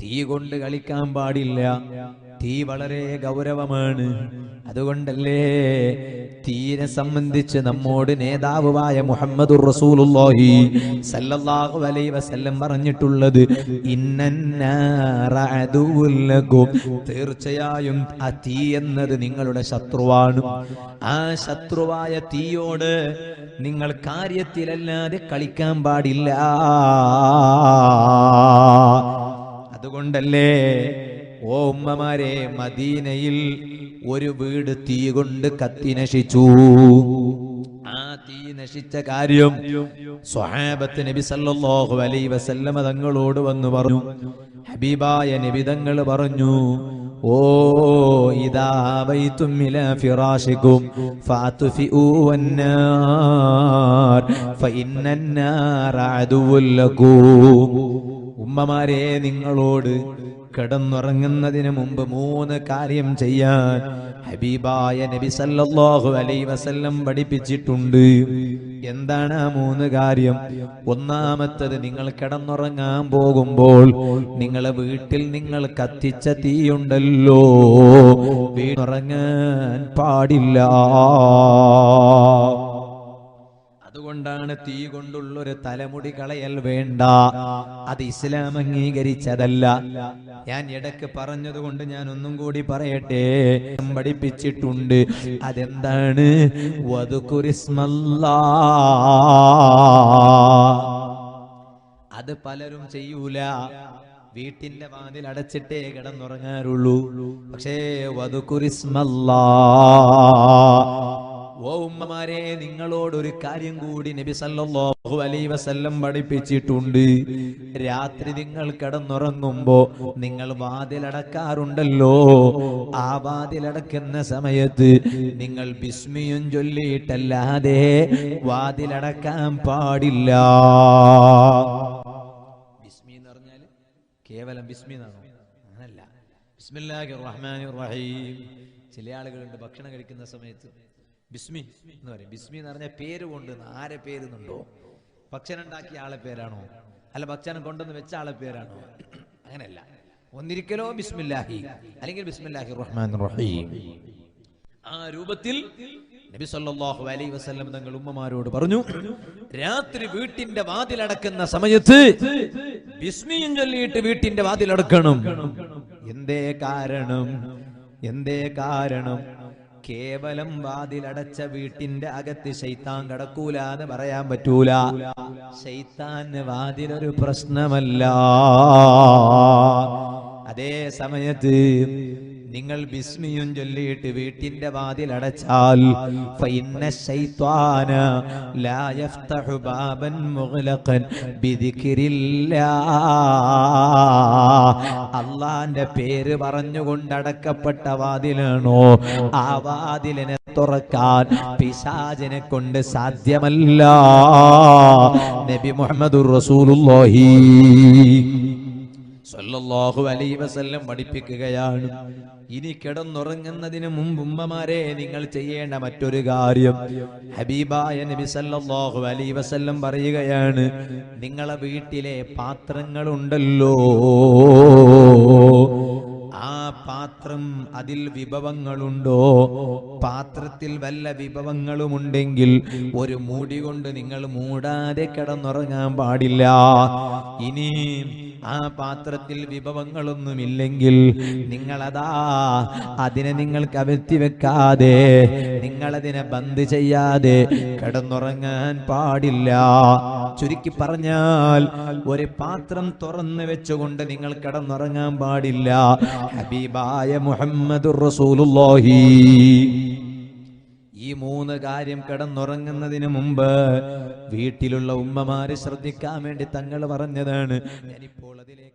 തീ കൊണ്ട് കളിക്കാൻ പാടില്ല. തീ വളരെ ഗൗരവമാണ്. അതുകൊണ്ടല്ലേ തീരെ സംബന്ധിച്ച് നമ്മോട് നേതാവുമായ മുഹമ്മദ് റസൂലുള്ളാഹി സല്ലല്ലാഹു അലൈഹി വസല്ലം പറഞ്ഞിട്ടുള്ളത് തീർച്ചയായും ആ തീ എന്നത് നിങ്ങളുടെ ശത്രുവാണ്. ആ ശത്രുവായ തീയോട് നിങ്ങൾ കാര്യത്തിലല്ലാതെ കളിക്കാൻ പാടില്ല. അതുകൊണ്ടല്ലേ ഓ ഉമ്മമാരെ മദീനയിൽ ഒരു വീട് തീ കൊണ്ട് കത്തി നശിച്ചു. ആ തീ നശിച്ച കാര്യം സ്വഹാബത്ത് നബി സല്ലല്ലാഹു അലൈഹി വസല്ലമ തങ്ങളോട് വന്നു പറഞ്ഞു. ഹബീബായ നബി തങ്ങൾ പറഞ്ഞു ഓ ഇദാ വന്നാർ ഫഇന്നന്നാർ ഉമ്മമാരെ നിങ്ങളോട് കിടന്നുറങ്ങുന്നതിന് മുമ്പ് മൂന്ന് കാര്യം ചെയ്യാൻ ഹബീബായ നബി സല്ലല്ലാഹു അലൈ വസല്ലം പഠിപ്പിച്ചിട്ടുണ്ട്. എന്താണ് ആ മൂന്ന് കാര്യം? ഒന്നാമത്തത് നിങ്ങൾ കിടന്നുറങ്ങാൻ പോകുമ്പോൾ നിങ്ങളെ വീട്ടിൽ നിങ്ങൾ കത്തിച്ച തീയുണ്ടല്ലോ. വീടുറങ്ങാൻ പാടില്ല. അതുകൊണ്ടാണ് തീ കൊണ്ടുള്ളൊരു തലമുടി കളയൽ വേണ്ട. അത് ഇസ്ലാം അംഗീകരിച്ചതല്ല. ഞാൻ ഇടയ്ക്ക് പറഞ്ഞതുകൊണ്ട് ഞാൻ ഒന്നും കൂടി പറയട്ടെ. പഠിപ്പിച്ചിട്ടുണ്ട്. അതെന്താണ്? അത് പലരും ചെയ്യൂല. വീട്ടിന്റെ വാതിൽ അടച്ചിട്ടേ കിടന്നുറങ്ങാറുള്ളൂ. പക്ഷേ വധുക്കുരിസ്മല്ലാ ഓ ഉമ്മമാരെ നിങ്ങളോടൊരു കാര്യം കൂടി നബി സല്ലല്ലാഹു അലൈഹി വസല്ലം പഠിപ്പിച്ചിട്ടുണ്ട്. രാത്രി നിങ്ങൾ കിടന്നുറങ്ങുമ്പോ നിങ്ങൾ വാതിലടക്കാറുണ്ടല്ലോ. ആ വാതിലടക്കുന്ന സമയത്ത് നിങ്ങൾ ബിസ്മിയും ചൊല്ലിയിട്ടല്ലാതെ വാതിലടക്കാൻ പാടില്ല. ബിസ്മി എന്ന് പറഞ്ഞാൽ കേവലം ബിസ്മി എന്നാണോ? അങ്ങനല്ല. ബിസ്മില്ലാഹിർ റഹ്മാനിർ റഹീം. ചില ആളുകളുണ്ട് ഭക്ഷണം കഴിക്കുന്ന സമയത്ത് ബിസ്മി എന്ന് പറയും. ബിസ്മി എന്ന് പറഞ്ഞാൽ പേര് കൊണ്ട് ആരെ പേരുന്നുണ്ടോ? ഭക്ഷണം ഉണ്ടാക്കിയ ആളെ പേരാണോ? അല്ല ഭക്ഷണം കൊണ്ടുവന്ന് വെച്ച ആളെ പേരാണോ? അങ്ങനെയല്ല. ഒന്നിരിക്കലോ ബിസ്മില്ലാഹി അല്ലെങ്കിൽ ബിസ്മില്ലാഹി റഹ്മാൻ റഹീം. ആ രൂപത്തിൽ നബി സല്ലല്ലാഹു അലൈഹി വസല്ലം തങ്ങൾ ഉമ്മമാരോട് പറഞ്ഞു രാത്രി വീട്ടിന്റെ വാതിലടക്കുന്ന സമയത്ത് ബിസ്മിയും ചൊല്ലിയിട്ട് വീട്ടിന്റെ വാതിലടക്കണം എന്തേ കാരണം? എന്തേ കാരണം? കേവലം വാതിലടച്ച വീട്ടിന്റെ അകത്ത് ശൈത്താൻ കടക്കൂല എന്ന് പറയാൻ പറ്റൂല. ശൈത്താന് വാതിലൊരു പ്രശ്നമല്ല. അതേ സമയത്ത് നിങ്ങൾ ബിസ്മിയും ചൊല്ലിയിട്ട് വീട്ടിന്റെ വാതിൽ അടച്ചാൽ ലാ അള്ളാന്റെ പേര് പറഞ്ഞുകൊണ്ട് അടക്കപ്പെട്ട വാതിലാണോ? ആ വാതിലിനെ തുറക്കാൻ പിശാചിനെ കൊണ്ട് സാധ്യമല്ല. നബി മുഹമ്മദ് റസൂലുള്ളാഹി വസല്ലം പഠിപ്പിക്കുകയാണ്. ഇനി കിടന്നുറങ്ങുന്നതിന് മുമ്പ് ഉമ്മമാരെ നിങ്ങൾ ചെയ്യേണ്ട മറ്റൊരു കാര്യം. ഹബീബായ നബി സല്ലല്ലാഹു അലൈ വസല്ലം പറയുകയാണ് നിങ്ങളെ വീട്ടിലെ പാത്രങ്ങളുണ്ടല്ലോ. ആ പാത്രം അതിൽ വിഭവങ്ങളുണ്ടോ? പാത്രത്തിൽ വല്ല വിഭവങ്ങളുമുണ്ടെങ്കിൽ ഒരു മൂടി കൊണ്ട് നിങ്ങൾ മൂടാതെ കിടന്നുറങ്ങാൻ പാടില്ല. ഇനി ആ പാത്രത്തിൽ വിഭവങ്ങളൊന്നുമില്ലെങ്കിൽ നിങ്ങളതാ അതിനെ നിങ്ങൾ കവിത്തി വെക്കാതെ നിങ്ങളതിനെ ബന്ദ് ചെയ്യാതെ കിടന്നുറങ്ങാൻ പാടില്ല. ചുരുക്കി പറഞ്ഞാൽ ഒരു പാത്രം തുറന്നു വെച്ചുകൊണ്ട് നിങ്ങൾ കിടന്നുറങ്ങാൻ പാടില്ല. ഹബീബായ മുഹമ്മദ് റസൂലുള്ളാഹി. ഈ മൂന്ന് കാര്യം കിടന്നുറങ്ങുന്നതിന് മുമ്പ് വീട്ടിലുള്ള ഉമ്മമാര് ശ്രദ്ധിക്കാൻ വേണ്ടി തങ്ങൾ പറഞ്ഞതാണ്. ഞാനിപ്പോൾ അതിലെ